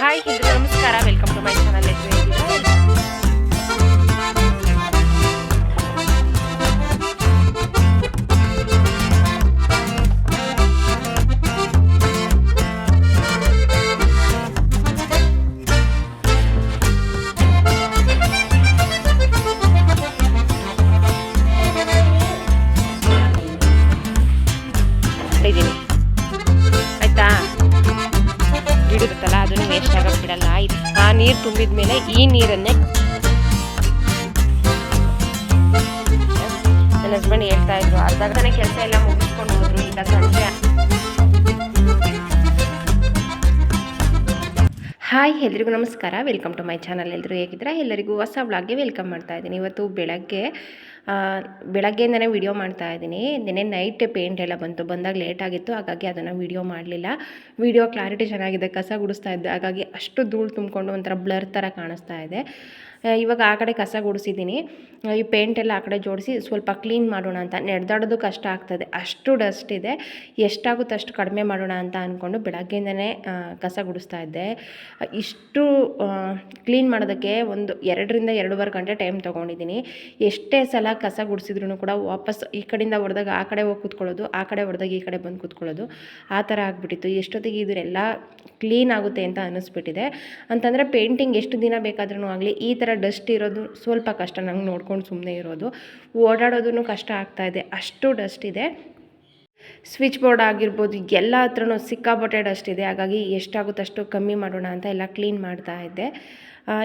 Hi ಎಲ್ರಿಗೂ ನಮಸ್ಕಾರ welcome to my channel ತುಂಬಿದ ಮೇಲೆ ಈ ನೀರನ್ನೇ ಹಾಯ್, ಎಲ್ರಿಗೂ ನಮಸ್ಕಾರ. ವೆಲ್ಕಮ್ ಟು ಮೈ ಚಾನಲ್ ಎಲ್ಲರೂ ಹೇಗಿದ್ದೀರಾ? ಎಲ್ಲರಿಗೂ ಹೊಸ ಬ್ಲಾಗ್ಗೆ ವೆಲ್ಕಮ್ ಮಾಡ್ತಾ ಇದ್ದೀನಿ. ಇವತ್ತು ಬೆಳಗ್ಗೆ ಬೆಳಗ್ಗೆಯಿಂದನೇ ವಿಡಿಯೋ ಮಾಡ್ತಾ ಇದ್ದೀನಿ. ನಿನ್ನೆ ನೈಟ್ ಪೇಂಟ್ ಎಲ್ಲ ಬಂತು. ಬಂದಾಗ ಲೇಟ್ ಆಗಿತ್ತು. ಹಾಗಾಗಿ ಅದನ್ನು ವಿಡಿಯೋ ಮಾಡಲಿಲ್ಲ. ವಿಡಿಯೋ ಕ್ಲಾರಿಟಿ ಚೆನ್ನಾಗಿದೆ. ಕಸ ಗುಡಿಸ್ತಾ ಇದ್ದೆ. ಹಾಗಾಗಿ ಅಷ್ಟು ಧೂಳು ತುಂಬಿಕೊಂಡು ಒಂಥರ ಬ್ಲರ್ ಥರ ಕಾಣಿಸ್ತಾ ಇದೆ. ಇವಾಗ ಆ ಕಡೆ ಕಸ ಗುಡಿಸಿದ್ದೀನಿ. ಈ ಪೇಂಟ್ ಎಲ್ಲ ಆ ಕಡೆ ಜೋಡಿಸಿ ಸ್ವಲ್ಪ ಕ್ಲೀನ್ ಮಾಡೋಣ ಅಂತ. ನಡೆದಾಡೋದು ಕಷ್ಟ ಆಗ್ತದೆ. ಅಷ್ಟು ಡಸ್ಟ್ ಇದೆ. ಎಷ್ಟಾಗುತ್ತೆ ಅಷ್ಟು ಕಡಿಮೆ ಮಾಡೋಣ ಅಂತ ಅಂದ್ಕೊಂಡು ಬೆಳಗ್ಗೆಯಿಂದನೇ ಕಸ ಗುಡಿಸ್ತಾ ಇದ್ದೆ. ಇಷ್ಟು ಕ್ಲೀನ್ ಮಾಡೋದಕ್ಕೆ ಒಂದು ಎರಡರಿಂದ ಎರಡೂವರೆ ಗಂಟೆ ಟೈಮ್ ತೊಗೊಂಡಿದ್ದೀನಿ. ಎಷ್ಟೇ ಸಲ ಕಸ ಗುಡಿಸಿದ್ರು ಕೂಡ ವಾಪಸ್ ಈ ಕಡೆಯಿಂದ ಹೊಡೆದಾಗ ಆ ಕಡೆ ಹೋಗಿ ಕೂತ್ಕೊಳ್ಳೋದು, ಆ ಕಡೆ ಹೊಡೆದಾಗ ಈ ಕಡೆ ಬಂದು ಕೂತ್ಕೊಳ್ಳೋದು, ಆ ಥರ ಆಗಿಬಿಟ್ಟಿತ್ತು. ಎಷ್ಟೊತ್ತಿಗೆ ಇದರೆಲ್ಲ ಕ್ಲೀನ್ ಆಗುತ್ತೆ ಅಂತ ಅನ್ನಿಸ್ಬಿಟ್ಟಿದೆ ಅಂತಂದರೆ ಪೇಂಟಿಂಗ್ ಎಷ್ಟು ದಿನ ಬೇಕಾದ್ರೂ ಆಗಲಿ, ಈ ಥರ ಡಸ್ಟ್ ಇರೋದು ಸ್ವಲ್ಪ ಕಷ್ಟ, ನಂಗೆ ನೋಡ್ಕೊಂಡು ಸುಮ್ಮನೆ ಇರೋದು. ಓಡಾಡೋದೂ ಕಷ್ಟ ಆಗ್ತಾ ಇದೆ, ಅಷ್ಟು ಡಸ್ಟ್ ಇದೆ. ಸ್ವಿಚ್ ಬೋರ್ಡ್ ಆಗಿರ್ಬೋದು ಎಲ್ಲ ಹತ್ರನೂ ಸಿಕ್ಕಾಪಟ್ಟೆ ಡಸ್ಟ್ ಇದೆ, ಹಾಗಾಗಿ ಎಷ್ಟಾಗುತ್ತಷ್ಟು ಕಮ್ಮಿ ಮಾಡೋಣ ಅಂತ ಎಲ್ಲ ಕ್ಲೀನ್ ಮಾಡ್ತಾ ಇದ್ದೆ.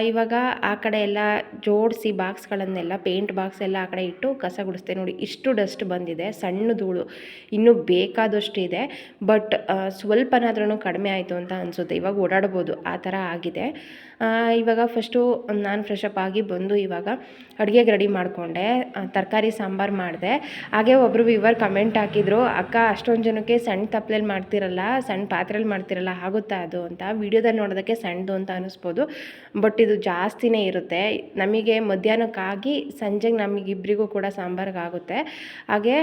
ಇವಾಗ ಆ ಕಡೆ ಎಲ್ಲ ಜೋಡಿಸಿ ಬಾಕ್ಸ್ಗಳನ್ನೆಲ್ಲ ಪೇಂಟ್ ಬಾಕ್ಸ್ ಎಲ್ಲ ಆ ಕಡೆ ಇಟ್ಟು ಕಸ ಗುಡಿಸ್ತೆ ನೋಡಿ, ಇಷ್ಟು ಡಸ್ಟ್ ಬಂದಿದೆ, ಸಣ್ಣ ಧೂಳು, ಇನ್ನೂ ಬೇಕಾದಷ್ಟು ಇದೆ ಬಟ್ ಸ್ವಲ್ಪನಾದ್ರೂ ಕಡಿಮೆ ಆಯಿತು ಅಂತ ಅನಿಸುತ್ತೆ, ಇವಾಗ ಓಡಾಡ್ಬೋದು, ಆ ಥರ ಆಗಿದೆ. ಇವಾಗ ಫಸ್ಟು ನಾನು ಫ್ರೆಶ್ ಅಪ್ ಆಗಿ ಬಂದು ಇವಾಗ ಅಡುಗೆಗೆ ರೆಡಿ ಮಾಡಿಕೊಂಡೆ ತರಕಾರಿ ಸಾಂಬಾರು ಮಾಡಿದೆ. ಹಾಗೆ ಒಬ್ಬರು ವಿವರ್ ಕಮೆಂಟ್ ಹಾಕಿದ್ರು, ಅಕ್ಕ, ಅಷ್ಟೊಂದು ಜನಕ್ಕೆ ಸಣ್ಣ ತಪ್ಪಲೇಲಿ ಮಾಡ್ತಿರಲ್ಲ, ಸಣ್ಣ ಪಾತ್ರೆಯಲ್ಲಿ ಮಾಡ್ತಿರಲ್ಲ, ಆಗುತ್ತಾ ಅದು? ಅಂತ. ವಿಡಿಯೋದಲ್ಲಿ ನೋಡೋದಕ್ಕೆ ಸಣ್ಣದು ಅಂತ ಅನ್ನಿಸ್ಬೋದು ಬಟ್ ಇದು ಜಾಸ್ತಿನೇ ಇರುತ್ತೆ. ನಮಗೆ ಮಧ್ಯಾಹ್ನಕ್ಕಾಗಿ ಸಂಜೆಗೆ ನಮಗಿಬ್ಬರಿಗೂ ಕೂಡ ಸಾಂಬಾರಿಗಾಗುತ್ತೆ. ಹಾಗೆ,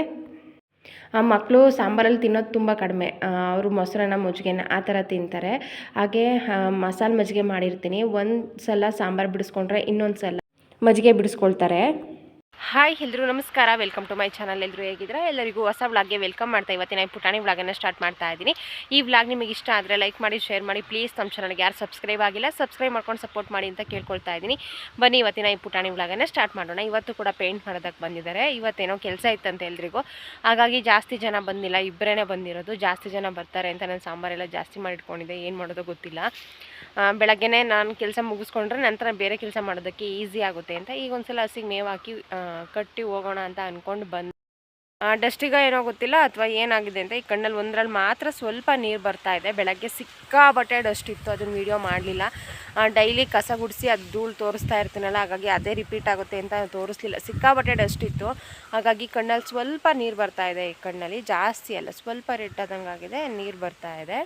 ಆ ಮಕ್ಕಳು ಸಾಂಬಾರಲ್ಲಿ ತಿನ್ನೋದು ತುಂಬ ಕಡಿಮೆ. ಅವರು ಮೊಸರನ್ನ ಮಜ್ಜಿಗೆನ ಆ ಥರ ತಿಂತಾರೆ. ಹಾಗೆ ಮಸಾಲೆ ಮಜ್ಜಿಗೆ ಮಾಡಿರ್ತೀನಿ. ಒಂದು ಸಲ ಸಾಂಬಾರು ಬಿಡಿಸ್ಕೊಂಡ್ರೆ ಇನ್ನೊಂದು ಸಲ ಮಜ್ಜಿಗೆ ಬಿಡಿಸ್ಕೊಳ್ತಾರೆ. ಹಾಯ್ ಎಲ್ಲರೂ ನಮಸ್ಕಾರ. ವೆಲ್ಕಮ್ ಟು ಮೈ ಚಾನಲ್ ಎಲ್ಲರೂ ಹೇಗಿದ್ರೆ ಎಲ್ಲರಿಗೂ ಹೊಸ ವ್ಲಾಗ್ಗೆ ವೆಲ್ಕಮ್ ಮಾಡ್ತಾ ಇವತ್ತಿನ ಈ ಪುಟಾಣಿ ವ್ಲಾಗನ್ನು ಸ್ಟಾರ್ಟ್ ಮಾಡ್ತಾ ಇದ್ದೀನಿ. ಈ ವ್ಲಾಗ್ ನಿಮಗೆ ಇಷ್ಟ ಆದರೆ ಲೈಕ್ ಮಾಡಿ ಶೇರ್ ಮಾಡಿ ಪ್ಲೀಸ್ ನಮ್ಮ ಚಾನಲ್ಗೆ ಯಾರು ಸಬ್ಸ್ಕ್ರೈಬ್ ಆಗಿಲ್ಲ ಸಬ್ಸ್ಕ್ರೈಬ್ ಮಾಡ್ಕೊಂಡು ಸಪೋರ್ಟ್ ಮಾಡಿ ಅಂತ ಕೇಳ್ಕೊಳ್ತಾ ಇದ್ದೀನಿ. ಬನ್ನಿ ಇವತ್ತಿನ ಈ ಪುಟಾಣಿ ವ್ಲಾಗನ್ನು ಸ್ಟಾರ್ಟ್ ಮಾಡೋಣ. ಇವತ್ತು ಕೂಡ ಪೇಂಟ್ ಮಾಡೋದಕ್ಕೆ ಬಂದಿದ್ದಾರೆ. ಇವತ್ತೇನೋ ಕೆಲಸ ಇತ್ತಂತೆ ಎಲ್ರಿಗೂ. ಹಾಗಾಗಿ ಜಾಸ್ತಿ ಜನ ಬಂದಿಲ್ಲ ಇಬ್ಬರೇ ಬಂದಿರೋದು. ಜಾಸ್ತಿ ಜನ ಬರ್ತಾರೆ ಅಂತ ನಾನು ಸಾಂಬಾರೆಲ್ಲ ಜಾಸ್ತಿ ಮಾಡಿಟ್ಕೊಂಡಿದ್ದೆ. ಏನು ಮಾಡೋದೋ ಗೊತ್ತಿಲ್ಲ. ಬೆಳಗ್ಗೆನೇ ನಾನು ಕೆಲಸ ಮುಗಿಸ್ಕೊಂಡ್ರೆ ನಂತರ ಬೇರೆ ಕೆಲಸ ಮಾಡೋದಕ್ಕೆ ಈಸಿ ಆಗುತ್ತೆ ಅಂತ ಈಗ ಒಂದ್ಸಲ ಹಸಿಗೆ ಮೇವು ಹಾಕಿ ಕಟ್ಟಿ ಹೋಗೋಣ ಅಂತ ಅಂದ್ಕೊಂಡು ಬಂದು ಡಸ್ಟಿಗ ಏನೋ ಗೊತ್ತಿಲ್ಲ ಅಥವಾ ಏನಾಗಿದೆ ಅಂತ ಈ ಕಣ್ಣಲ್ಲಿ ಒಂದರಲ್ಲಿ ಮಾತ್ರ ಸ್ವಲ್ಪ ನೀರು ಬರ್ತಾ ಇದೆ. ಬೆಳಗ್ಗೆ ಸಿಕ್ಕಾಬಟ್ಟೆ ಡಸ್ಟ್ ಇತ್ತು ಅದನ್ನು ವೀಡಿಯೋ ಮಾಡಲಿಲ್ಲ. ಡೈಲಿ ಕಸ ಗುಡಿಸಿ ಅದು ಧೂಳು ತೋರಿಸ್ತಾ ಇರ್ತೀನಲ್ಲ, ಹಾಗಾಗಿ ಅದೇ ರಿಪೀಟ್ ಆಗುತ್ತೆ ಅಂತ ತೋರಿಸ್ಲಿಲ್ಲ. ಸಿಕ್ಕಾಬಟ್ಟೆ ಡಸ್ಟ್ ಇತ್ತು. ಹಾಗಾಗಿ ಕಣ್ಣಲ್ಲಿ ಸ್ವಲ್ಪ ನೀರು ಬರ್ತಾ ಇದೆ ಈ ಕಣ್ಣಲ್ಲಿ. ಜಾಸ್ತಿ ಅಲ್ಲ, ಸ್ವಲ್ಪ ರೆಡ್ ಆದಂಗೆ ಆಗಿದೆ ನೀರು ಬರ್ತಾ ಇದೆ.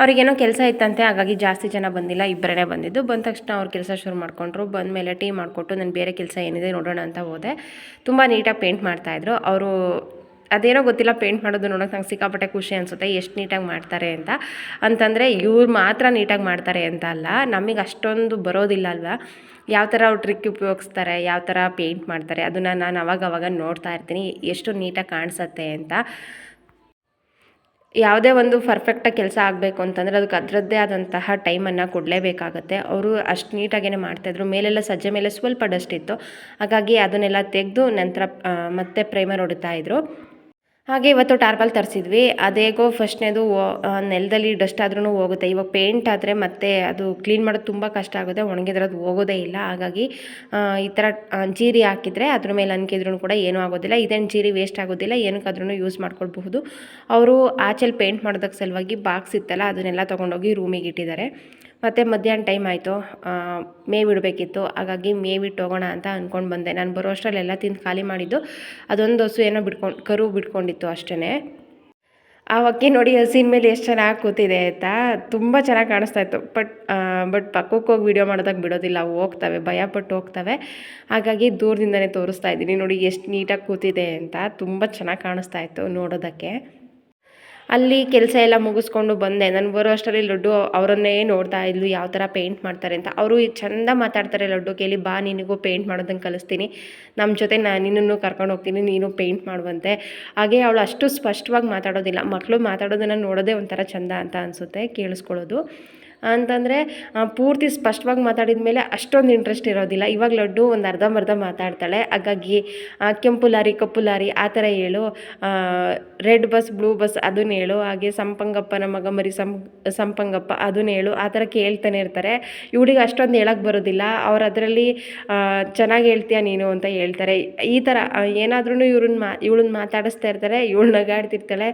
ಅವ್ರಿಗೇನೋ ಕೆಲಸ ಇತ್ತಂತೆ, ಹಾಗಾಗಿ ಜಾಸ್ತಿ ಜನ ಬಂದಿಲ್ಲ ಇಬ್ಬರೇ ಬಂದಿದ್ದು. ಬಂದ ತಕ್ಷಣ ಅವ್ರು ಕೆಲಸ ಶುರು ಮಾಡಿಕೊಂಡ್ರು. ಬಂದ ಮೇಲೆ ಟೀ ಮಾಡಿಕೊಟ್ಟು, ನಾನು ಬೇರೆ ಕೆಲಸ ಏನಿದೆ ನೋಡೋಣ ಅಂತ ಹೋದೆ. ತುಂಬ ನೀಟಾಗಿ ಪೇಂಟ್ ಮಾಡ್ತಾಯಿದ್ರು ಅವರು ಅದೇನೋ ಗೊತ್ತಿಲ್ಲ, ಪೇಂಟ್ ಮಾಡೋದು ನೋಡೋಕೆ ನಂಗೆ ಸಿಕ್ಕಾಪಟ್ಟೆ ಖುಷಿ ಅನಿಸುತ್ತೆ, ಎಷ್ಟು ನೀಟಾಗಿ ಮಾಡ್ತಾರೆ ಅಂತ. ಅಂತಂದರೆ, ಇವ್ರು ಮಾತ್ರ ನೀಟಾಗಿ ಮಾಡ್ತಾರೆ ಅಂತ ಅಲ್ಲ, ನಮಗೆ ಅಷ್ಟೊಂದು ಬರೋದಿಲ್ಲ ಅಲ್ವಾ? ಯಾವ ಥರ ಅವ್ರು ಟ್ರಿಕ್ ಉಪಯೋಗಿಸ್ತಾರೆ, ಯಾವ ಥರ ಪೇಂಟ್ ಮಾಡ್ತಾರೆ, ಅದನ್ನು ನಾನು ಅವಾಗ ಅವಾಗ ನೋಡ್ತಾ ಇರ್ತೀನಿ, ಎಷ್ಟು ನೀಟಾಗಿ ಕಾಣಿಸತ್ತೆ ಅಂತ. ಯಾವುದೇ ಒಂದು ಪರ್ಫೆಕ್ಟಾಗಿ ಕೆಲಸ ಆಗಬೇಕು ಅಂತಂದರೆ ಅದಕ್ಕೆ ಅದರದ್ದೇ ಆದಂತಹ ಟೈಮನ್ನು ಕೊಡಲೇಬೇಕಾಗತ್ತೆ. ಅವರು ಅಷ್ಟು ನೀಟಾಗೇ ಮಾಡ್ತಾಯಿದ್ರು. ಮೇಲೆಲ್ಲ ಸಜ್ಜೆ ಮೇಲೆ ಸ್ವಲ್ಪ ಡಸ್ಟ್ ಇತ್ತು. ಹಾಗಾಗಿ ಅದನ್ನೆಲ್ಲ ತೆಗೆದು ನಂತರ ಮತ್ತೆ ಪ್ರೈಮರ್ ಹೊಡಿತಾ ಇದ್ರು ಹಾಗೆ ಇವತ್ತು ಟಾರ್ಪಲ್ ತರಿಸಿದ್ವಿ. ಅದೇಗೋ ಫಸ್ಟ್ನೇದು ನೆಲದಲ್ಲಿ ಡಸ್ಟ್ ಆದ್ರೂ ಹೋಗುತ್ತೆ. ಇವಾಗ ಪೇಂಟ್ ಆದರೆ ಮತ್ತೆ ಅದು ಕ್ಲೀನ್ ಮಾಡೋದು ತುಂಬ ಕಷ್ಟ ಆಗುತ್ತೆ. ಒಣಗಿದ್ರೆ ಅದು ಹೋಗೋದೇ ಇಲ್ಲ. ಹಾಗಾಗಿ ಈ ಥರ ಜೀರಿ ಹಾಕಿದರೆ ಅದ್ರ ಮೇಲೆ ಅನ್ಕಿದ್ರೂ ಕೂಡ ಏನೂ ಆಗೋದಿಲ್ಲ. ಇದೇನು ಜೀರಿ ವೇಸ್ಟ್ ಆಗೋದಿಲ್ಲ. ಏನಕ್ಕಾದ್ರೂ ಯೂಸ್ ಮಾಡ್ಕೊಳ್ಬಹುದು. ಅವರು ಆಚೆಲಿ ಪೇಂಟ್ ಮಾಡೋದಕ್ಕೆ ಸಲುವಾಗಿ ಬಾಕ್ಸ್ ಇತ್ತಲ್ಲ, ಅದನ್ನೆಲ್ಲ ತೊಗೊಂಡೋಗಿ ರೂಮಿಗೆ ಇಟ್ಟಿದ್ದಾರೆ. ಮತ್ತು ಮಧ್ಯಾಹ್ನ ಟೈಮ್ ಆಯಿತು. ಮೇವಿಡಬೇಕಿತ್ತು. ಹಾಗಾಗಿ ಮೇವಿಟ್ಟು ಹೋಗೋಣ ಅಂತ ಅಂದ್ಕೊಂಡು ಬಂದೆ. ನಾನು ಬರೋ ಅಷ್ಟರಲ್ಲೆಲ್ಲ ತಿಂದು ಖಾಲಿ ಮಾಡಿದ್ದು. ಅದೊಂದು ಹಸು ಏನೋ ಬಿಟ್ಕೊಂಡು, ಕರು ಬಿಟ್ಕೊಂಡಿತ್ತು ಅಷ್ಟೇ ಆ ಅಕ್ಕಿ ನೋಡಿ ಹಸಿನ ಮೇಲೆ ಎಷ್ಟು ಚೆನ್ನಾಗಿ ಕೂತಿದೆ ಆಯಿತಾ? ತುಂಬ ಚೆನ್ನಾಗಿ ಕಾಣಿಸ್ತಾ ಇತ್ತು. ಬಟ್ ಬಟ್ ಪಕ್ಕಕ್ಕೆ ಹೋಗಿ ವೀಡಿಯೋ ಮಾಡೋದಾಗ ಬಿಡೋದಿಲ್ಲ. ಅವು ಹೋಗ್ತವೆ ಭಯಪಟ್ಟು ಹೋಗ್ತವೆ. ಹಾಗಾಗಿ ದೂರದಿಂದನೇ ತೋರಿಸ್ತಾ ಇದ್ದೀನಿ. ನೋಡಿ ಎಷ್ಟು ನೀಟಾಗಿ ಕೂತಿದೆ ಅಂತ. ತುಂಬ ಚೆನ್ನಾಗಿ ಕಾಣಿಸ್ತಾ ಇತ್ತು ನೋಡೋದಕ್ಕೆ. ಅಲ್ಲಿ ಕೆಲಸ ಎಲ್ಲ ಮುಗಿಸ್ಕೊಂಡು ಬಂದೆ. ನಾನು ಬರೋ ಅಷ್ಟರಲ್ಲಿ ಲಡ್ಡು ಅವರನ್ನೇ ನೋಡ್ತಾ ಇದ್ಲು, ಯಾವ ಥರ ಪೇಂಟ್ ಮಾಡ್ತಾರೆ ಅಂತ. ಅವರು ಚಂದ ಮಾತಾಡ್ತಾರೆ ಲಡ್ಡು ಕೇಳಿ, ಬಾ, ನಿನಗೂ ಪೇಂಟ್ ಮಾಡೋದನ್ನು ಕಲಿಸ್ತೀನಿ. ನಮ್ಮ ಜೊತೆ ನಾನು ನಿನ್ನನ್ನು ಕರ್ಕೊಂಡು ಹೋಗ್ತೀನಿ, ನೀನು ಪೇಂಟ್ ಮಾಡುವಂತೆ. ಹಾಗೆ ಅವಳು ಅಷ್ಟು ಸ್ಪಷ್ಟವಾಗಿ ಮಾತಾಡೋದಿಲ್ಲ. ಮಕ್ಕಳು ಮಾತಾಡೋದನ್ನು ನೋಡೋದೇ ಒಂಥರ ಚಂದ ಅಂತ ಅನಿಸುತ್ತೆ, ಕೇಳಿಸ್ಕೊಳ್ಳೋದು. ಅಂತಂದರೆ ಪೂರ್ತಿ ಸ್ಪಷ್ಟವಾಗಿ ಮಾತಾಡಿದ ಮೇಲೆ ಅಷ್ಟೊಂದು ಇಂಟ್ರೆಸ್ಟ್ ಇರೋದಿಲ್ಲ. ಇವಾಗ ಲಡ್ಡು ಒಂದು ಅರ್ಧಂಬರ್ಧ ಮಾತಾಡ್ತಾಳೆ. ಹಾಗಾಗಿ ಕೆಂಪು ಲಾರಿ, ಕಪ್ಪು ಲಾರಿ, ಆ ಥರ ಹೇಳು. ರೆಡ್ ಬಸ್, ಬ್ಲೂ ಬಸ್ ಅದನ್ನ ಹೇಳು. ಹಾಗೆ ಸಂಪಂಗಪ್ಪನ ಮಗ ಮರಿ ಸಂ, ಸಂಪಂಗಪ್ಪ ಅದನ್ನ ಹೇಳು. ಆ ಥರ ಕೇಳ್ತಾನೆ ಇರ್ತಾರೆ. ಇವಳಿಗೆ ಅಷ್ಟೊಂದು ಹೇಳಕ್ಕೆ ಬರೋದಿಲ್ಲ. ಅವ್ರು ಅದರಲ್ಲಿ ಚೆನ್ನಾಗಿ ಹೇಳ್ತೀಯ ನೀನು ಅಂತ ಹೇಳ್ತಾರೆ. ಈ ಥರ ಏನಾದ್ರೂ ಇವ್ರನ್ನ ಮಾ ಇವಳನ್ನ ಮಾತಾಡಿಸ್ತಾ ಇರ್ತಾರೆ. ಇವಳು ನಗಾಡ್ತಿರ್ತಾಳೆ.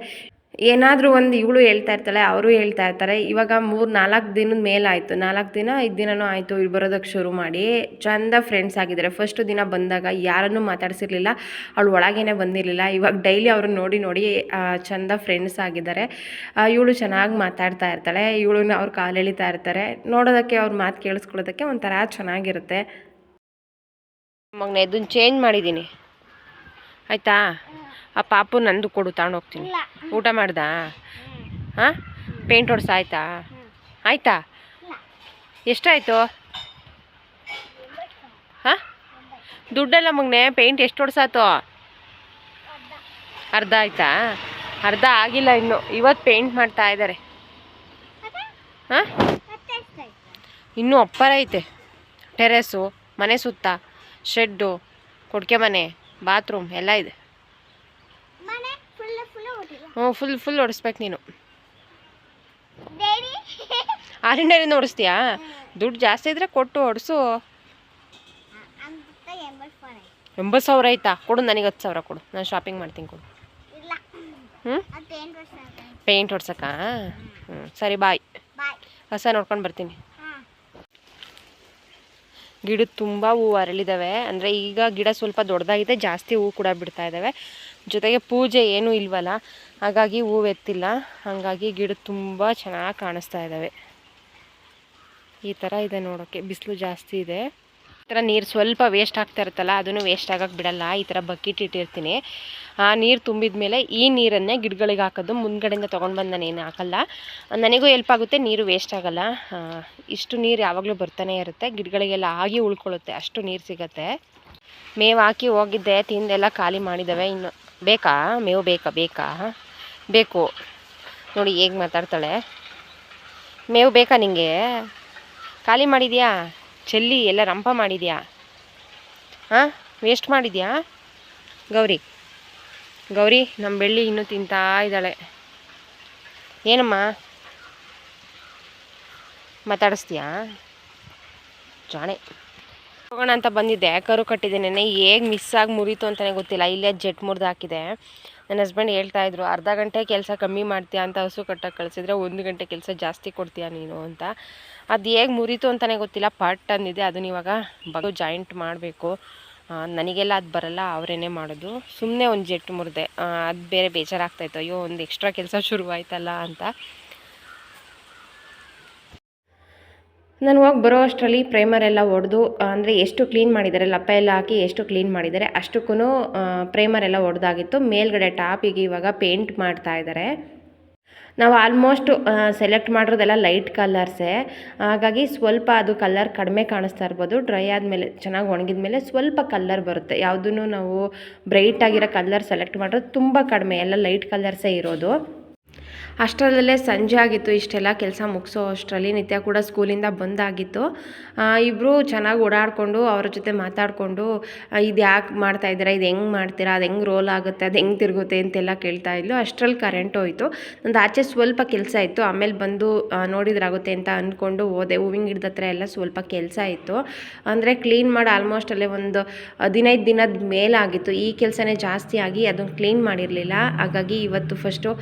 ಏನಾದರೂ ಒಂದು ಇವಳು ಹೇಳ್ತಾ ಇರ್ತಾಳೆ, ಅವರು ಹೇಳ್ತಾ ಇರ್ತಾರೆ. ಇವಾಗ ಮೂರು, ನಾಲ್ಕು ದಿನದ ಮೇಲಾಯಿತು ನಾಲ್ಕು ದಿನ, ಐದು ದಿನನೂ ಆಯಿತು ಇಲ್ಲಿ ಬರೋದಕ್ಕೆ ಶುರು ಮಾಡಿ. ಚಂದ ಫ್ರೆಂಡ್ಸ್ ಆಗಿದ್ದಾರೆ ಫಸ್ಟ್ ದಿನ ಬಂದಾಗ ಯಾರನ್ನೂ ಮಾತಾಡಿಸಿರ್ಲಿಲ್ಲ. ಅವಳು ಒಳಗೇನೆ ಬಂದಿರಲಿಲ್ಲ. ಇವಾಗ ಡೈಲಿ ಅವ್ರನ್ನ ನೋಡಿ ನೋಡಿ ಚಂದ ಫ್ರೆಂಡ್ಸ್ ಆಗಿದ್ದಾರೆ ಇವಳು ಚೆನ್ನಾಗಿ ಮಾತಾಡ್ತಾ ಇರ್ತಾಳೆ. ಇವಳನ್ನ ಅವ್ರು ಕಾಲು ಎಳಿತಾ ಇರ್ತಾರೆ. ನೋಡೋದಕ್ಕೆ ಅವ್ರ ಮಾತು ಕೇಳಿಸ್ಕೊಳ್ಳೋದಕ್ಕೆ ಒಂಥರ ಚೆನ್ನಾಗಿರುತ್ತೆ. ಮಗನ ಇದನ್ನು ಚೇಂಜ್ ಮಾಡಿದ್ದೀನಿ ಆಯಿತಾ? ಆ ಪಾಪು ನಂದು ಕೊಡು ತಗೊಂಡು ಹೋಗ್ತೀನಿ ಊಟ ಮಾಡ್ದಾ? ಹಾಂ? ಪೇಂಟ್ ಹೊಡ್ಸ ಆಯ್ತಾ? ಆಯ್ತಾ? ಎಷ್ಟಾಯಿತು? ಹಾಂ? ದುಡ್ಡಲ್ಲ ಮಗನೆ ಪೇಂಟ್ ಎಷ್ಟು ಹೊಡ್ಸಾತು? ಅರ್ಧ. ಆಯ್ತಾ? ಅರ್ಧ ಆಗಿಲ್ಲ ಇನ್ನು. ಇವತ್ತು ಪೇಂಟ್ ಮಾಡ್ತಾ ಇದ್ದಾರೆ ಹಾಂ? ಇನ್ನೂ ಅಪ್ಪರ ಐತೆ. ಟೆರೆಸು ಮನೆ ಸುತ್ತ ಶೆಡ್ಡು ಕೊಡ್ಕೆ ಮನೆ ಬಾತ್ರೂಮ್ ಎಲ್ಲ ಇದೆ ಮನೆ ಫುಲ್ ಫುಲ್ ಹೊಡಿಲ್ಲ ಹ್ಞೂ ಫುಲ್ ಫುಲ್ ಹೊಡಿಸ್ಬೇಕು ನೀನು. ಆರಿನ ಆರಿಂಡರಿಂದ ಹೊಡಿಸ್ತೀಯಾ ದುಡ್ಡು ಜಾಸ್ತಿ ಇದ್ರೆ ಕೊಟ್ಟು ಹೊಡಿಸು ಎಂಬತ್ತು ಸಾವಿರ ಆಯ್ತಾ. ಕೊಡು ನನಗೆ ಹತ್ತು ಸಾವಿರ ಕೊಡು. ನಾನು ಶಾಪಿಂಗ್ ಮಾಡ್ತೀನಿ ಕೊಡು. ಹ್ಞೂ ಪೇಂಟ್ ಹೊಡ್ಸಕ್ಕ ಹ್ಞೂ ಸರಿ ಬಾಯ್ ಹೊಸ ನೋಡ್ಕೊಂಡು ಬರ್ತೀನಿ. ಗಿಡದ ತುಂಬ ಹೂವು ಅರಳಿದ್ದಾವೆ ಅಂದರೆ ಈಗ ಗಿಡ ಸ್ವಲ್ಪ ದೊಡ್ಡದಾಗಿದೆ, ಜಾಸ್ತಿ ಹೂವು ಕೂಡ ಬಿಡ್ತಾ ಇದ್ದಾವೆ ಜೊತೆಗೆ ಪೂಜೆ ಏನೂ ಇಲ್ವಲ್ಲ, ಹಾಗಾಗಿ ಹೂವು ಎತ್ತಿಲ್ಲ. ಹಾಗಾಗಿ ಗಿಡ ತುಂಬ ಚೆನ್ನಾಗಿ ಕಾಣಿಸ್ತಾ ಇದ್ದಾವೆ ಈ ಥರ ಇದೆ ನೋಡೋಕ್ಕೆ ಬಿಸಿಲು ಜಾಸ್ತಿ ಇದೆ. ಈ ಥರ ನೀರು ಸ್ವಲ್ಪ ವೇಸ್ಟ್ ಆಗ್ತಾ ಇರುತ್ತಲ್ಲ, ಅದನ್ನು ವೇಸ್ಟ್ ಆಗೋಕ್ಕೆ ಬಿಡಲ್ಲ. ಈ ಥರ ಬಕೆಟ್ ಇಟ್ಟಿರ್ತೀನಿ. ಆ ನೀರು ತುಂಬಿದ ಮೇಲೆ ಈ ನೀರನ್ನೇ ಗಿಡಗಳಿಗೆ ಹಾಕೋದು. ಮುಂದ್ಗಡೆಯಿಂದ ತೊಗೊಂಡು ಬಂದು ನಾನು ಏನು ಹಾಕಲ್ಲ. ನನಗೂ ಹೆಲ್ಪ್ ಆಗುತ್ತೆ, ನೀರು ವೇಸ್ಟ್ ಆಗಲ್ಲ. ಇಷ್ಟು ನೀರು ಯಾವಾಗಲೂ ಬರ್ತಾನೆ ಇರುತ್ತೆ. ಗಿಡಗಳಿಗೆಲ್ಲ ಆಗಿ ಉಳ್ಕೊಳ್ಳುತ್ತೆ, ಅಷ್ಟು ನೀರು ಸಿಗತ್ತೆ. ಮೇವು ಹಾಕಿ ಹೋಗಿದ್ದೆ, ತಿಂದೆಲ್ಲ ಖಾಲಿ ಮಾಡಿದ್ದಾವೆ ಇನ್ನು ಬೇಕಾ? ಮೇವು ಬೇಕಾ? ಬೇಕಾ? ಬೇಕು. ನೋಡಿ, ಹೇಗೆ ಮಾತಾಡ್ತಾಳೆ. ಮೇವು ಬೇಕಾ ನಿಮಗೆ ಖಾಲಿ ಮಾಡಿದ್ಯಾ? ಚೆಲ್ಲಿ ಎಲ್ಲ ರಂಪ ಮಾಡಿದ್ಯಾ? ಹಾಂ ವೇಸ್ಟ್ ಮಾಡಿದ್ಯಾ? ಗೌರಿ ಗೌರಿ ನಮ್ಮ ಬೆಳ್ಳಿ ಇನ್ನೂ ತಿಂತಾ ಇದ್ದಾಳೆ. ಏನಮ್ಮ? ಮಾತಾಡಿಸ್ತೀಯಾ? ಜಾಣೆ. ಹೋಗೋಣ ಅಂತ ಬಂದಿದ್ದೆ. ಕರು ಕಟ್ಟಿದ್ದೆ ನೆನೆ ಹೇಗೆ ಮಿಸ್ ಆಗಿ ಮುರಿತು ಅಂತಲೇ ಗೊತ್ತಿಲ್ಲ. ಇಲ್ಲೇ ಜೆಟ್ ಮುರಿದು ಹಾಕಿದೆ. ನನ್ನ ಹಸ್ಬೆಂಡ್ ಹೇಳ್ತಾ ಇದ್ರು, ಅರ್ಧ ಗಂಟೆ ಕೆಲಸ ಕಮ್ಮಿ ಮಾಡ್ತೀಯಾ ಅಂತ ಹಸು ಕಟ್ಟಕ್ಕೆ ಕಳಿಸಿದ್ರೆ ಒಂದು ಗಂಟೆ ಕೆಲಸ ಜಾಸ್ತಿ ಕೊಡ್ತೀಯಾ ನೀನು ಅಂತ. ಅದು ಹೇಗೆ ಮುರಿತು ಅಂತಲೇ ಗೊತ್ತಿಲ್ಲ. ಪಟ್ ಅಂದಿದೆ ಅದನ್ನ ಇವಾಗ ಬಗ್ಗು ಜಾಯಿಂಟ್ ಮಾಡಬೇಕು. ನನಗೆಲ್ಲ ಅದು ಬರಲ್ಲ. ಅವರೇನೆ ಮಾಡೋದು. ಸುಮ್ಮನೆ ಒಂದು ಜೆಟ್ ಮುರಿದೆ. ಅದು ಬೇರೆ ಬೇಜಾರಾಗ್ತಾಯಿತ್ತು ಅಯ್ಯೋ, ಒಂದು ಎಕ್ಸ್ಟ್ರಾ ಕೆಲಸ ಶುರುವಾಯ್ತಲ್ಲ ಅಂತ. ನಾನು ಹೋಗಿ ಬರೋ ಅಷ್ಟರಲ್ಲಿ ಪ್ರೈಮರ್ ಎಲ್ಲ ಹೊಡೆದು ಅಂದರೆ ಎಷ್ಟು ಕ್ಲೀನ್ ಮಾಡಿದ್ದಾರೆ ಲಪ್ಪ ಎಲ್ಲ ಹಾಕಿ ಎಷ್ಟು ಕ್ಲೀನ್ ಮಾಡಿದ್ದಾರೆ ಅಷ್ಟಕ್ಕೂ ಪ್ರೈಮರ್ ಎಲ್ಲ ಹೊಡೆದಾಗಿತ್ತು ಮೇಲ್ಗಡೆ ಟಾಪಿಗೆ ಇವಾಗ ಪೇಂಟ್ ಮಾಡ್ತಾ ಇದ್ದಾರೆ ನಾವು ಆಲ್ಮೋಸ್ಟ್ ಸೆಲೆಕ್ಟ್ ಮಾಡಿರೋದೆಲ್ಲ ಲೈಟ್ ಕಲರ್ಸೇ ಹಾಗಾಗಿ ಸ್ವಲ್ಪ ಅದು ಕಲರ್ ಕಡಿಮೆ ಕಾಣಿಸ್ತಾ ಇರ್ಬೋದು. ಡ್ರೈ ಆದಮೇಲೆ, ಚೆನ್ನಾಗಿ ಒಣಗಿದ ಮೇಲೆ ಸ್ವಲ್ಪ ಕಲರ್ ಬರುತ್ತೆ. ಯಾವುದನ್ನು ನಾವು ಬ್ರೈಟ್ ಆಗಿರೋ ಕಲರ್ ಸೆಲೆಕ್ಟ್ ಮಾಡಿರೋದು ತುಂಬ ಕಡಿಮೆ. ಎಲ್ಲ ಲೈಟ್ ಕಲರ್ಸೇ ಇರೋದು. ಅಷ್ಟರಲ್ಲೇ ಸಂಜೆ ಆಗಿತ್ತು, ಇಷ್ಟೆಲ್ಲ ಕೆಲಸ ಮುಗಿಸೋ ಅಷ್ಟರಲ್ಲಿ ನಿತ್ಯ ಕೂಡ ಸ್ಕೂಲಿಂದ ಬಂದಾಗಿತ್ತು. ಇಬ್ಬರು ಚೆನ್ನಾಗಿ ಓಡಾಡಿಕೊಂಡು ಅವ್ರ ಜೊತೆ ಮಾತಾಡಿಕೊಂಡು ಇದು ಯಾಕೆ ಮಾಡ್ತಾ ಇದ್ದೀರಾ, ಇದು ಹೆಂಗೆ ಮಾಡ್ತೀರಾ, ಅದು ಹೆಂಗೆ ರೋಲ್ ಆಗುತ್ತೆ, ಅದು ಹೆಂಗೆ ತಿರುಗುತ್ತೆ ಅಂತೆಲ್ಲ ಕೇಳ್ತಾ ಇದ್ಲು. ಅಷ್ಟರಲ್ಲಿ ಕರೆಂಟ್ ಹೋಯಿತು. ನಂದು ಆಚೆ ಸ್ವಲ್ಪ ಕೆಲಸ ಇತ್ತು, ಆಮೇಲೆ ಬಂದು ನೋಡಿದ್ರಾಗುತ್ತೆ ಅಂತ ಅಂದ್ಕೊಂಡು ಹೋದೆ. ಹೂವಿನ ಗಿಡದ ಹತ್ರ ಎಲ್ಲ ಸ್ವಲ್ಪ ಕೆಲಸ ಇತ್ತು. ಅಂದರೆ ಕ್ಲೀನ್ ಮಾಡಿ ಆಲ್ಮೋಸ್ಟ್ ಅಲ್ಲೇ ಒಂದು ಹದಿನೈದು ದಿನದ ಮೇಲಾಗಿತ್ತು ಈ ಕೆಲಸನೇ ಜಾಸ್ತಿ ಆಗಿ ಅದನ್ನು ಕ್ಲೀನ್ ಮಾಡಿರಲಿಲ್ಲ. ಹಾಗಾಗಿ ಇವತ್ತು ಫಸ್ಟು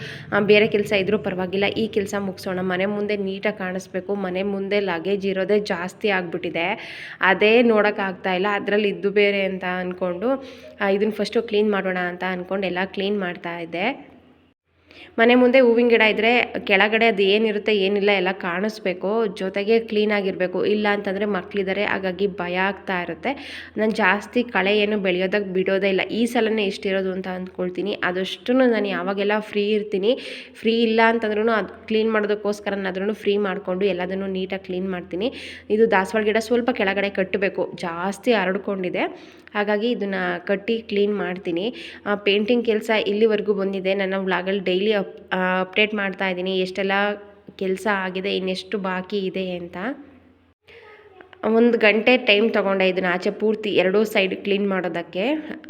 ಬೇರೆ ಕೆಲಸ ಇದ್ರೂ ಪರವಾಗಿಲ್ಲ, ಈ ಕೆಲಸ ಮುಗಿಸೋಣ. ಮನೆ ಮುಂದೆ ನೀಟಾಗಿ ಕಾಣಿಸ್ಬೇಕು, ಮನೆ ಮುಂದೆ ಲಗೇಜ್ ಇರೋದೇ ಜಾಸ್ತಿ ಆಗಿಬಿಟ್ಟಿದೆ. ಅದೇ ನೋಡೋಕ್ಕಾಗ್ತಾ ಇಲ್ಲ. ಅದರಲ್ಲಿ ಇದ್ದು ಬೇರೆ ಅಂತ ಅಂದ್ಕೊಂಡು ಇದನ್ನು ಫಸ್ಟು ಕ್ಲೀನ್ ಮಾಡೋಣ ಅಂತ ಅಂದ್ಕೊಂಡು ಎಲ್ಲ ಕ್ಲೀನ್ ಮಾಡ್ತಾ ಇದ್ದೆ. ಮನೆ ಮುಂದೆ ಹೂವಿನ ಗಿಡ ಇದ್ದರೆ ಕೆಳಗಡೆ ಅದು ಏನಿರುತ್ತೆ, ಏನಿಲ್ಲ ಎಲ್ಲ ಕಾಣಿಸ್ಬೇಕು, ಜೊತೆಗೆ ಕ್ಲೀನಾಗಿರಬೇಕು ಇಲ್ಲ ಅಂತಂದರೆ ಮಕ್ಕಳಿದ್ದಾರೆ ಹಾಗಾಗಿ ಭಯ ಆಗ್ತಾ ಇರುತ್ತೆ. ನಾನು ಜಾಸ್ತಿ ಕಳೆ ಏನು ಬೆಳೆಯೋದಕ್ಕೆ ಬಿಡೋದೇ ಇಲ್ಲ. ಈ ಸಲನೇ ಇಷ್ಟಿರೋದು ಅಂತ ಅಂದ್ಕೊಳ್ತೀನಿ. ಅದಷ್ಟು ನಾನು ಯಾವಾಗೆಲ್ಲ ಫ್ರೀ ಇರ್ತೀನಿ ಫ್ರೀ ಇಲ್ಲ ಅಂತಂದ್ರೂ ಅದು ಕ್ಲೀನ್ ಮಾಡೋದಕ್ಕೋಸ್ಕರ ಮಾಡೋದಕ್ಕೋಸ್ಕರನಾದ್ರೂ ಫ್ರೀ ಮಾಡಿಕೊಂಡು ಎಲ್ಲದನ್ನು ನೀಟಾಗಿ ಕ್ಲೀನ್ ಮಾಡ್ತೀನಿ. ಇದು ದಾಸವಾಳ ಗಿಡ ಸ್ವಲ್ಪ ಕೆಳಗಡೆ ಕಟ್ಟಬೇಕು. ಜಾಸ್ತಿ ಹರಡ್ಕೊಂಡಿದೆ. ಹಾಗಾಗಿ ಇದನ್ನು ಕಟ್ಟಿ ಕ್ಲೀನ್ ಮಾಡ್ತೀನಿ. ಪೇಂಟಿಂಗ್ ಕೆಲಸ ಇಲ್ಲಿವರೆಗೂ ಬಂದಿದೆ. ನನ್ನ ವ್ಲಾಗಲ್ಲಿ ಡೈಲಿ ಅಪ್ ಅಪ್ಡೇಟ್ ಮಾಡ್ತಾ ಇದ್ದೀನಿ. ಎಷ್ಟೆಲ್ಲ ಕೆಲಸ ಆಗಿದೆ, ಇನ್ನೆಷ್ಟು ಬಾಕಿ ಇದೆ ಅಂತ. ಒಂದು ಗಂಟೆ ಟೈಮ್ ತೊಗೊಂಡೆ ಇದನ್ನು. ಆಚೆ ಪೂರ್ತಿ ಎರಡೂ ಸೈಡ್ ಕ್ಲೀನ್ ಮಾಡೋದಕ್ಕೆ.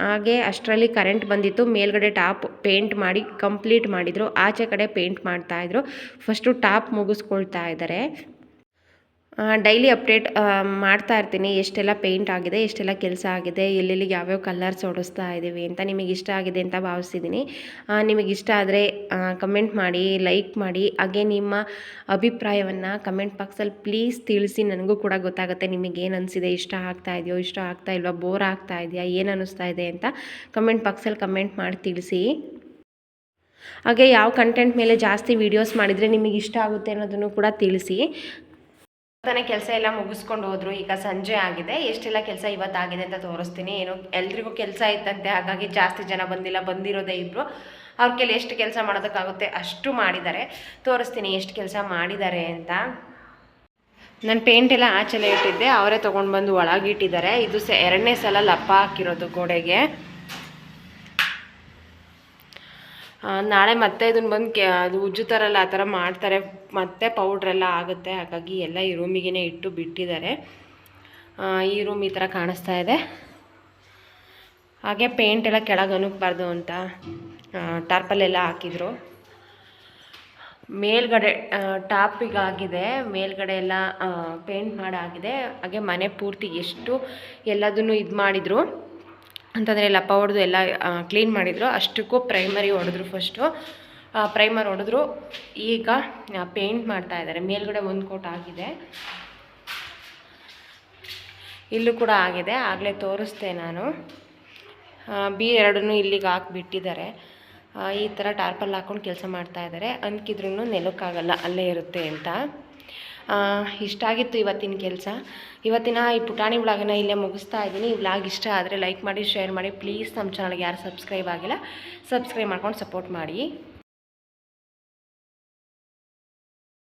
ಹಾಗೆ ಅಷ್ಟರಲ್ಲಿ ಕರೆಂಟ್ ಬಂದಿತ್ತು. ಮೇಲ್ಗಡೆ ಟಾಪ್ ಪೇಂಟ್ ಮಾಡಿ ಕಂಪ್ಲೀಟ್ ಮಾಡಿದರು. ಆಚೆ ಕಡೆ ಪೇಂಟ್ ಮಾಡ್ತಾಯಿದ್ರು ಫಸ್ಟು ಟಾಪ್ ಮುಗಿಸ್ಕೊಳ್ತಾ ಇದ್ದಾರೆ. ಡೈಲಿ ಅಪ್ಡೇಟ್ ಮಾಡ್ತಾ ಇರ್ತೀನಿ. ಎಷ್ಟೆಲ್ಲ ಪೇಂಟ್ ಆಗಿದೆ, ಎಷ್ಟೆಲ್ಲ ಕೆಲಸ ಆಗಿದೆ, ಎಲ್ಲೆಲ್ಲಿ ಯಾವ್ಯಾವ ಕಲರ್ಸ್ ಹೊಡಿಸ್ತಾ ಇದ್ದೀವಿ ಅಂತ ನಿಮಗೆ ಇಷ್ಟ ಆಗಿದೆ ಅಂತ ಭಾವಿಸಿದ್ದೀನಿ ನಿಮಗೆ ಇಷ್ಟ ಆದರೆ ಕಮೆಂಟ್ ಮಾಡಿ ಲೈಕ್ ಮಾಡಿ. ಹಾಗೆ ನಿಮ್ಮ ಅಭಿಪ್ರಾಯವನ್ನು ಕಮೆಂಟ್ ಬಾಕ್ಸಲ್ಲಿ ಪ್ಲೀಸ್ ತಿಳಿಸಿ. ನನಗೂ ಕೂಡ ಗೊತ್ತಾಗುತ್ತೆ ನಿಮಗೆ ಏನು ಅನಿಸಿದೆ, ಇಷ್ಟ ಆಗ್ತಾ ಇದೆಯೋ, ಇಷ್ಟ ಆಗ್ತಾ ಇಲ್ವಾ ಬೋರ್ ಆಗ್ತಾ ಇದೆಯಾ, ಏನು ಅನ್ನಿಸ್ತಾ ಇದೆ ಅಂತ ಕಮೆಂಟ್ ಬಾಕ್ಸಲ್ಲಿ ಕಮೆಂಟ್ ಮಾಡಿ ತಿಳಿಸಿ. ಹಾಗೆ ಯಾವ ಕಂಟೆಂಟ್ ಮೇಲೆ ಜಾಸ್ತಿ ವೀಡಿಯೋಸ್ ಮಾಡಿದರೆ ನಿಮಗೆ ಇಷ್ಟ ಆಗುತ್ತೆ ಅನ್ನೋದನ್ನು ಕೂಡ ತಿಳಿಸಿ. ತಾನೇ ಕೆಲಸ ಎಲ್ಲ ಮುಗಿಸ್ಕೊಂಡು ಹೋದ್ರು. ಈಗ ಸಂಜೆ ಆಗಿದೆ. ಎಷ್ಟೆಲ್ಲ ಕೆಲಸ ಇವತ್ತಾಗಿದೆ ಅಂತ ತೋರಿಸ್ತೀನಿ. ಏನು ಎಲ್ರಿಗೂ ಕೆಲಸ ಇತ್ತಂತೆ. ಹಾಗಾಗಿ ಜಾಸ್ತಿ ಜನ ಬಂದಿಲ್ಲ. ಬಂದಿರೋದೇ ಇಬ್ಬರು ಅವ್ರ ಕೆಲ ಎಷ್ಟು ಕೆಲಸ ಮಾಡೋದಕ್ಕಾಗುತ್ತೆ ಅಷ್ಟು ಮಾಡಿದ್ದಾರೆ. ತೋರಿಸ್ತೀನಿ ಎಷ್ಟು ಕೆಲಸ ಮಾಡಿದ್ದಾರೆ ಅಂತ. ನಾನು ಪೇಂಟ್ ಎಲ್ಲ ಆಚೆಲೆ ಇಟ್ಟಿದ್ದೆ. ಅವರೇ ತೊಗೊಂಡು ಬಂದು ಒಳಗಿಟ್ಟಿದ್ದಾರೆ. ಇದು ಎರಡನೇ ಸಲ ಲಪ್ಪ ಹಾಕಿರೋದು ಗೋಡೆಗೆ ಆ, ನಾಳೆ ಮತ್ತೆ ಇದನ್ನ ಬಂದು ಕೆ, ಅದು ಉಜ್ಜುತ್ತಾರಲ್ಲ ಆ ಥರ ಮಾಡ್ತಾರೆ. ಮತ್ತೆ ಪೌಡ್ರೆಲ್ಲ ಆಗುತ್ತೆ. ಹಾಗಾಗಿ ಎಲ್ಲ ಈ ರೂಮಿಗೆ ಇಟ್ಟು ಬಿಟ್ಟಿದ್ದಾರೆ. ಈ ರೂಮ್ ಈ ಥರ ಕಾಣಿಸ್ತಾ ಇದೆ. ಹಾಗೆ ಪೇಂಟ್ ಎಲ್ಲ ಕೆಳಗೆ ಅನುಕ್ಬಾರ್ದು ಅಂತ ಟಾರ್ಪಲ್ಲೆಲ್ಲ ಹಾಕಿದ್ರು. ಮೇಲ್ಗಡೆ ಟಾಪಿಗಾಗಿದೆ ಮೇಲ್ಗಡೆ ಎಲ್ಲ ಪೇಂಟ್ ಮಾಡಾಗಿದೆ ಹಾಗೆ ಮನೆ ಪೂರ್ತಿ ಎಷ್ಟು ಎಲ್ಲದನ್ನು ಇದು ಮಾಡಿದರು. ಅಂತಂದರೆ ಲಪ್ಪ ಹೊಡೆದು ಎಲ್ಲ ಕ್ಲೀನ್ ಮಾಡಿದರು. ಅಷ್ಟಕ್ಕೂ ಪ್ರೈಮರಿ ಹೊಡೆದ್ರು ಫಸ್ಟು ಪ್ರೈಮರ್ ಹೊಡೆದ್ರು. ಈಗ ಪೇಂಟ್ ಮಾಡ್ತಾ ಇದ್ದಾರೆ. ಮೇಲ್ಗಡೆ ಒಂದು ಕೋಟ್ ಆಗಿದೆ. ಇಲ್ಲೂ ಕೂಡ ಆಗಿದೆ. ಆಗಲೇ ತೋರಿಸ್ದೆ ನಾನು. ಬಿ ಎರಡನ್ನೂ ಇಲ್ಲಿಗೆ ಹಾಕಿಬಿಟ್ಟಿದ್ದಾರೆ. ಈ ಥರ ಟಾರ್ಪಲ್ ಹಾಕ್ಕೊಂಡು ಕೆಲಸ ಮಾಡ್ತಾ ಇದ್ದಾರೆ. ಅನ್ಕಿದ್ರೂ ನೆಲಕ್ಕಾಗಲ್ಲ. ಅಲ್ಲೇ ಇರುತ್ತೆ ಅಂತ. ಇಷ್ಟ ಆಗಿತ್ತು ಇವತ್ತಿನ ಕೆಲಸ. ಇವತ್ತಿನ ಈ ಪುಟಾಣಿ ವ್ಲಾಗನ್ನ ಇಲ್ಲೇ ಮುಗಿಸ್ತಾ ಇದ್ದೀನಿ. ಈ ವ್ಲಾಗ್ ಇಷ್ಟ ಆದರೆ ಲೈಕ್ ಮಾಡಿ, ಶೇರ್ ಮಾಡಿ. ಪ್ಲೀಸ್ ನಮ್ಮ ಚಾನಲ್ಗೆ ಯಾರು ಸಬ್ಸ್ಕ್ರೈಬ್ ಆಗಿಲ್ಲ, ಸಬ್ಸ್ಕ್ರೈಬ್ ಮಾಡ್ಕೊಂಡು ಸಪೋರ್ಟ್ ಮಾಡಿ.